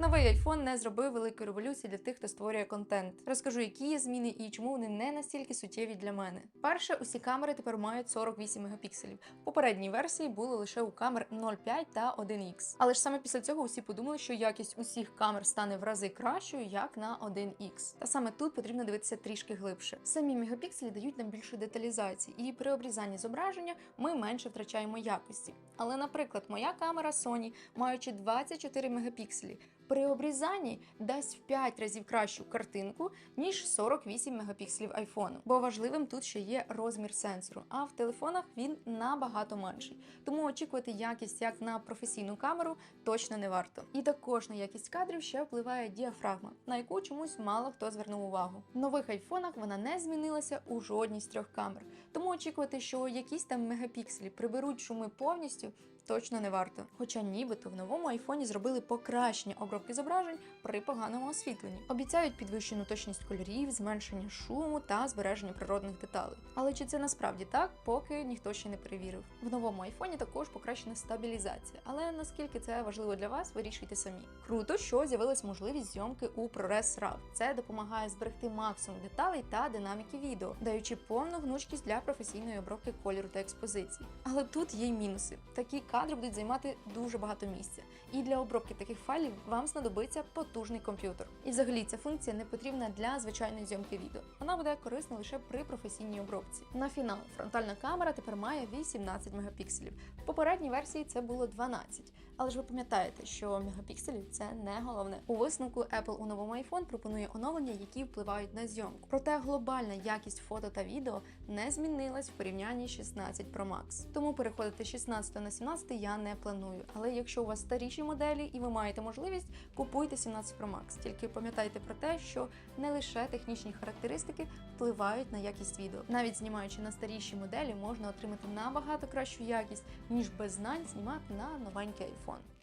Новий iPhone не зробив великої революції для тих, хто створює контент. Розкажу, які є зміни і чому вони не настільки суттєві для мене. Перше, усі камери тепер мають 48 мегапікселів. Попередній версії були лише у камер 0,5 та 1X. Але ж саме після цього усі подумали, що якість усіх камер стане в рази кращою, як на 1X. Та саме тут потрібно дивитися трішки глибше. Самі мегапікселі дають нам більше деталізації, і при обрізанні зображення ми менше втрачаємо якості. Але, наприклад, моя камера Sony, маючи 24 мегапікселі, при обрізанні дасть в 5 разів кращу картинку, ніж 48 мегапікселів айфону. Бо важливим тут ще є розмір сенсору, а в телефонах він набагато менший. Тому очікувати якість як на професійну камеру точно не варто. І також на якість кадрів ще впливає діафрагма, на яку чомусь мало хто звернув увагу. В нових айфонах вона не змінилася у жодній з трьох камер. Тому очікувати, що якісь там мегапікселі приберуть шуми повністю. Точно не варто. Хоча нібито в новому айфоні зробили покращення обробки зображень при поганому освітленні. Обіцяють підвищену точність кольорів, зменшення шуму та збереження природних деталей. Але чи це насправді так, поки ніхто ще не перевірив. В новому айфоні також покращена стабілізація, але наскільки це важливо для вас, вирішуйте самі. Круто, що з'явилась можливість зйомки у ProRes RAW. Це допомагає зберегти максимум деталей та динаміки відео, даючи повну гнучкість для професійної обробки кольору та експозиції. Але тут є й мінуси. Такі кадри будуть займати дуже багато місця. І для обробки таких файлів вам знадобиться потужний комп'ютер. І взагалі ця функція не потрібна для звичайної зйомки відео. Вона буде корисна лише при професійній обробці. На фінал фронтальна камера тепер має 18 мегапікселів. В попередній версії це було 12. Але ж ви пам'ятаєте, що мегапікселі це не головне. У висновку Apple у новому iPhone пропонує оновлення, які впливають на зйомку. Проте глобальна якість фото та відео не змінилась в порівнянні 16 Pro Max. Тому переходити з 16 на 17 я не планую. Але якщо у вас старіші моделі і ви маєте можливість, купуйте 17 Pro Max. Тільки пам'ятайте про те, що не лише технічні характеристики впливають на якість відео. Навіть знімаючи на старіші моделі, можна отримати набагато кращу якість, ніж без знань знімати на новенький iPhone. one.